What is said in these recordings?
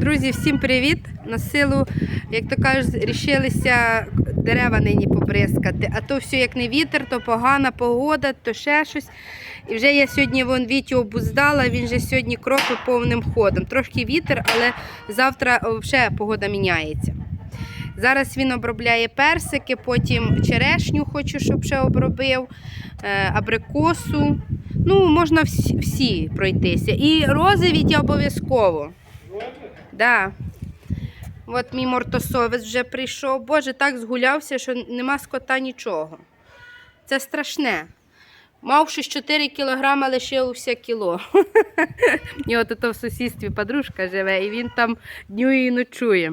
Друзі, всім привіт! На силу, як то кажуть, рішилися дерева нині побризкати. А то все як не вітер, то погана погода, то ще щось. І вже я сьогодні вон Вітю обуздала, він же сьогодні кропив повним ходом. Трошки вітер, але завтра взагалі погода міняється. Зараз він обробляє персики, потім черешню хочу, щоб ще обробив, е, абрикосу. Ну, можна всі пройтися. І рози Вітя обов'язково. Да. От мій мортосовець вже прийшов. Боже, так згулявся, що нема скота нічого. Це страшне. Мав щось 4 кілограми, лишився кіло. У нього тут в сусідстві подружка живе, і він там днює і ночує.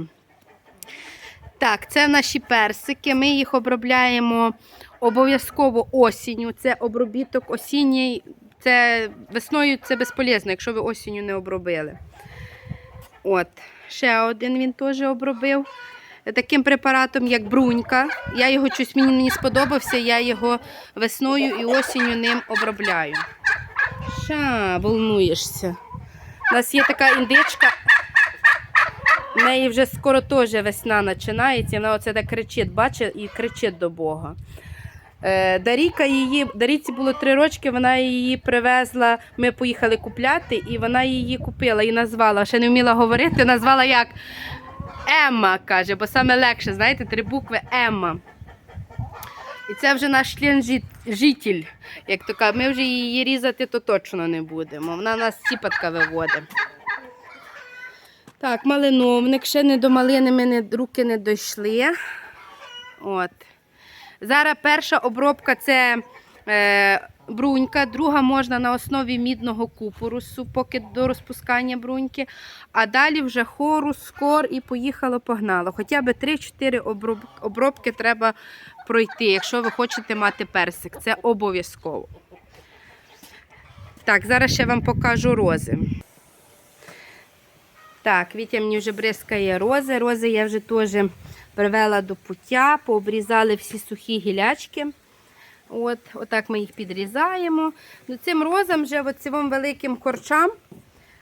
Так, це наші персики. Ми їх обробляємо обов'язково осінню. Це обробіток осінній. Це весною це безполезно, якщо ви осінню не обробили. От, ще один він теж обробив. Таким препаратом, як брунька. Я його щось мені, мені сподобався, я його весною і осінню ним обробляю. Ша, волнуєшся. У нас є така індичка. В неї вже скоро теж весна починається. Вона оце так кричить, бачить і кричить до Бога. Е, Даріка її, Даріці було три рочки, вона її привезла. Ми поїхали купляти, і вона її купила і назвала. Ще не вміла говорити, назвала як Емма, каже, бо саме легше, знаєте, три букви Емма. І це вже наш член житель. Як то ми вже її різати то точно не будемо. Вона нас сіпатка виводить. Так, малиновник, ще не до малини ми руки не дійшли. От. Зараз перша обробка це е, брунька, друга можна на основі мідного купорусу, поки до розпускання бруньки. А далі вже хорус, скор і поїхало, погнало. Хоча б 3-4 обробки треба пройти, якщо ви хочете мати персик. Це обов'язково. Так, зараз ще вам покажу рози. Так, Вітя мені вже бризкає рози. Рози я вже теж привела до пуття, пообрізали всі сухі гілячки. От, Отак ми їх підрізаємо. Ну, цим розам, вже от цим великим корчам,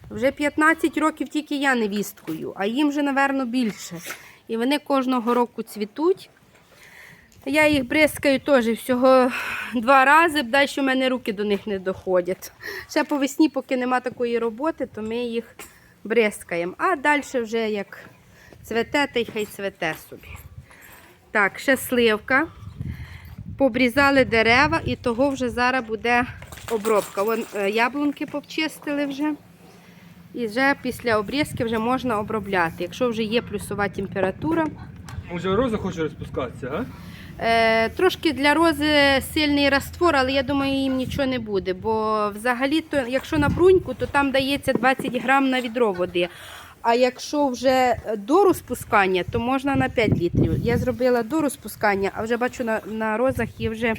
вже 15 років тільки я невісткою, а їм вже, напевно, більше. І вони кожного року цвітуть. Я їх бризкаю теж всього два рази, далі в мене руки до них не доходять. Ще по весні, поки нема такої роботи, то ми їх бризкаємо. А далі вже як цвете, та й хай цвете собі. Так, ще сливка. Побрізали дерева і того вже зараз буде обробка. Вон е, яблунки повчистили вже. І вже після обрізки вже можна обробляти. Якщо вже є плюсова температура. Може роза хоче розпускатися, а? Е, трошки для рози сильний раствор, але я думаю, їм нічого не буде. Бо взагалі, то, якщо на бруньку, то там дається 20 грам на відро води. А якщо вже до розпускання, то можна на 5 літрів. Я зробила до розпускання, а вже бачу на, на розах і вже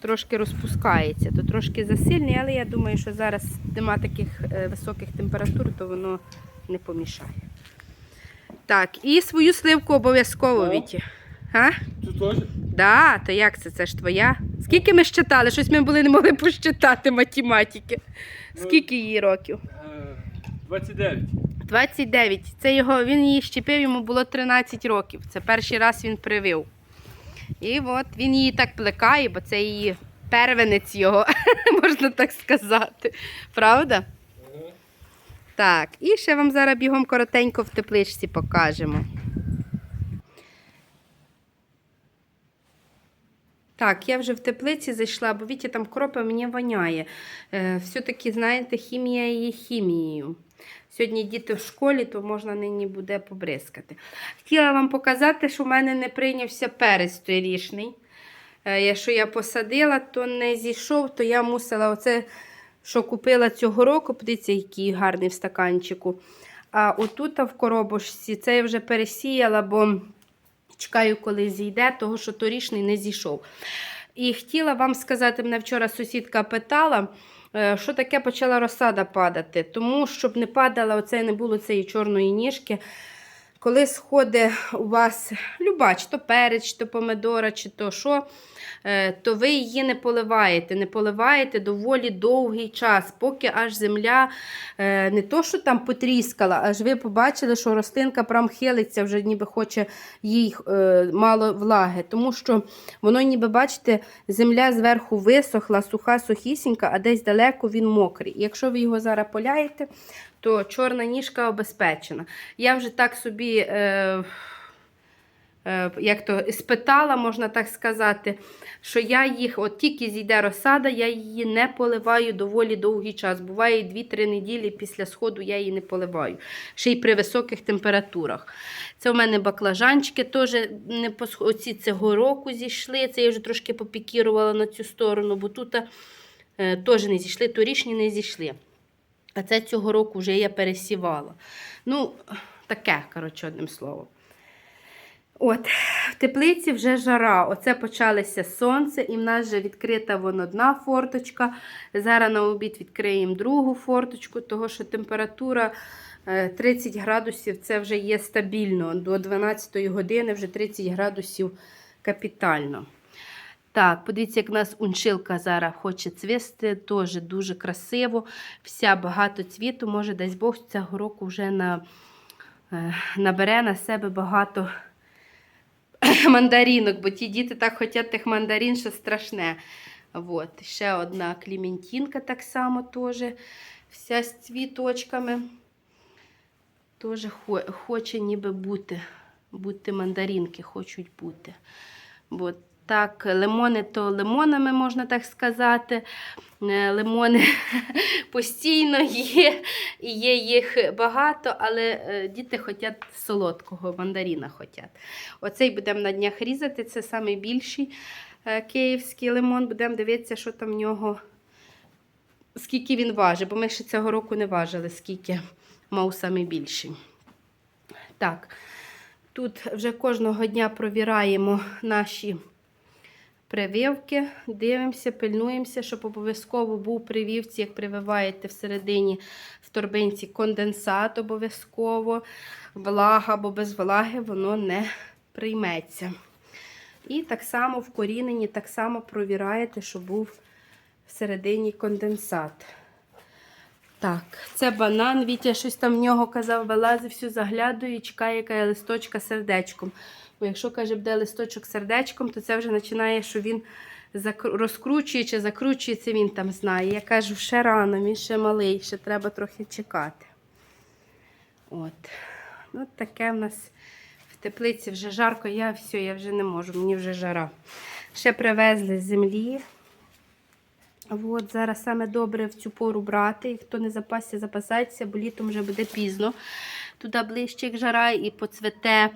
трошки розпускається. То трошки засильний, але я думаю, що зараз нема таких е, високих температур, то воно не помішає. Так, і свою сливку обов'язково. Віті. А? Теж? Да, то як це? Це ж твоя? Скільки ми щитали? Щось ми були не могли посчитати математики. Скільки їй років? Е, 29. 29. Це його, він її щепив, йому було 13 років. Це перший раз він привив. І от він її так плекає, бо це її первенець його, можна так сказати. Правда? Так, і ще вам зараз бігом коротенько в тепличці покажемо. Так, я вже в теплиці зайшла, бо Вітя там кропа мені воняє. Е, все-таки, знаєте, хімія є хімією. Сьогодні діти в школі, то можна нині буде побризкати. Хотіла вам показати, що в мене не прийнявся перець торішний. Е, я- посадила, то не зійшов, то я мусила оце, що купила цього року, подивіться, який гарний в стаканчику. А отут в коробочці це я вже пересіяла, бо чекаю, коли зійде, того що торішний не зійшов. І хотіла вам сказати, мене вчора сусідка питала, що таке почала розсада падати. Тому, щоб не падала, оце не було цієї чорної ніжки. Коли сходить у вас люба, чи то перець, чи то помидора, чи то що, е, то ви її не поливаєте. Не поливаєте доволі довгий час, поки аж земля е, не то, що там потріскала, аж ви побачили, що рослинка прям хилиться, вже ніби хоче їй е, мало влаги. Тому що воно, ніби, бачите, земля зверху висохла, суха, сухісінька, а десь далеко він мокрий. І якщо ви його зараз поляєте, то чорна ніжка обезпечена. Я вже так собі. Е, е, як то спитала, можна так сказати, що я їх, от тільки зійде розсада, я її не поливаю доволі довгий час. Буває 2-3 неділі після сходу я її не поливаю. Ще й при високих температурах. Це у мене баклажанчики теж не посх... оці цього року зійшли. Це я вже трошки попікірувала на цю сторону, бо тут е, теж не зійшли, торішні не зійшли. А це цього року вже я пересівала. Ну, таке, коротше, одним словом. От, в теплиці вже жара. Оце почалося сонце, і в нас вже відкрита вон одна форточка. Зараз на обід відкриємо другу форточку, того що температура е, 30 градусів це вже є стабільно. До 12 години вже 30 градусів капітально. Так, подивіться, як у нас уншилка зараз хоче цвісти, теж дуже красиво. Вся багато цвіту, може, дасть Бог цього року вже на, е, набере на себе багато мандарінок, бо ті діти так хочуть тих мандарин, що страшне. От. Ще одна клементінка так само теж, вся з цвіточками. Теж хо- хоче ніби бути, бути мандаринки, хочуть бути. От. Так, лимони то лимонами, можна так сказати. Е, Лимони постійно є, і є їх багато, але е, діти хочуть солодкого, мандаріна хочуть. Оцей будемо на днях різати, це найбільший київський лимон. Будемо дивитися, що там в нього, скільки він важить, бо ми ще цього року не важили, скільки мав найбільший. Так, тут вже кожного дня провіраємо наші прививки, дивимося, пильнуємося, щоб обов'язково був прививці, як прививаєте всередині в торбинці конденсат обов'язково, влага, бо без влаги воно не прийметься. І так само в коріненні так само провіраєте, щоб був всередині конденсат. Так, це банан. Вітя щось там в нього казав, вилазив, всю заглядує і чекає, яка є листочка сердечком. Бо якщо каже, буде листочок сердечком, то це вже починає, що він розкручує чи закручується, він там знає. Я кажу, ще рано, він ще малий, ще треба трохи чекати. От. Ну, таке в нас в теплиці вже жарко, я все, я вже не можу, мені вже жара. Ще привезли з землі. От, зараз саме добре в цю пору брати. І хто не запасся, запасайтеся, бо літом вже буде пізно. Туди ближче як жара і поцвете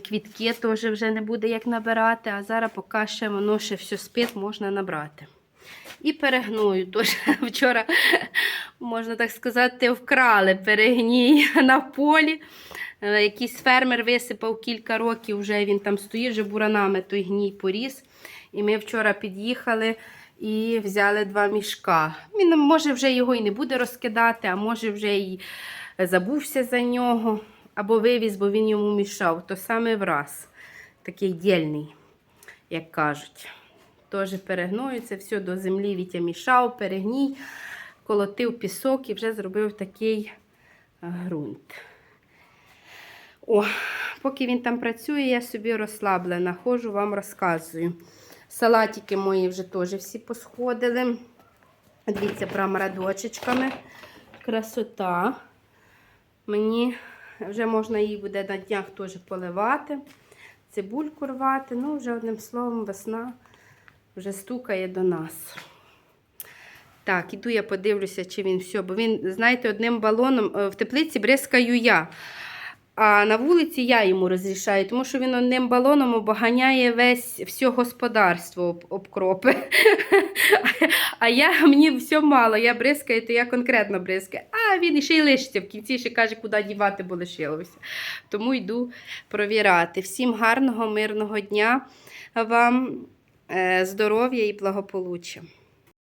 квітки, теж вже не буде як набирати. А зараз поки ще воно ще все спить, можна набрати. І перегною. Тож вчора, можна так сказати, вкрали перегній на полі. Е, Якийсь фермер висипав кілька років, вже він там стоїть, вже буранами той гній поріс. І ми вчора під'їхали і взяли два мішка. Він може вже його і не буде розкидати, а може вже і забувся за нього, або вивіз, бо він йому мішав. То саме враз, такий дільний, як кажуть. Теж перегною, це все до землі Вітя мішав, перегній, колотив пісок і вже зробив такий е, ґрунт. О, поки він там працює, я собі розслаблена, ходжу, вам розказую. Салатики мої вже теж всі посходили. Дивіться, прямо радочечками. Красота. Мені вже можна її буде на днях теж поливати, цибульку рвати. Ну, вже одним словом, весна вже стукає до нас. Так, іду я подивлюся, чи він все. Бо він, знаєте, одним балоном е, в теплиці бризкаю я. А на вулиці я йому розрішаю, тому що він одним балоном обганяє весь все господарство об, обкропи. А я мені все мало, я бризкаю, то я конкретно бризкаю. А він ще й лишиться в кінці, ще каже, куди дівати, бо лишилося. Тому йду провіряти. Всім гарного, мирного дня вам, е, здоров'я і благополуччя.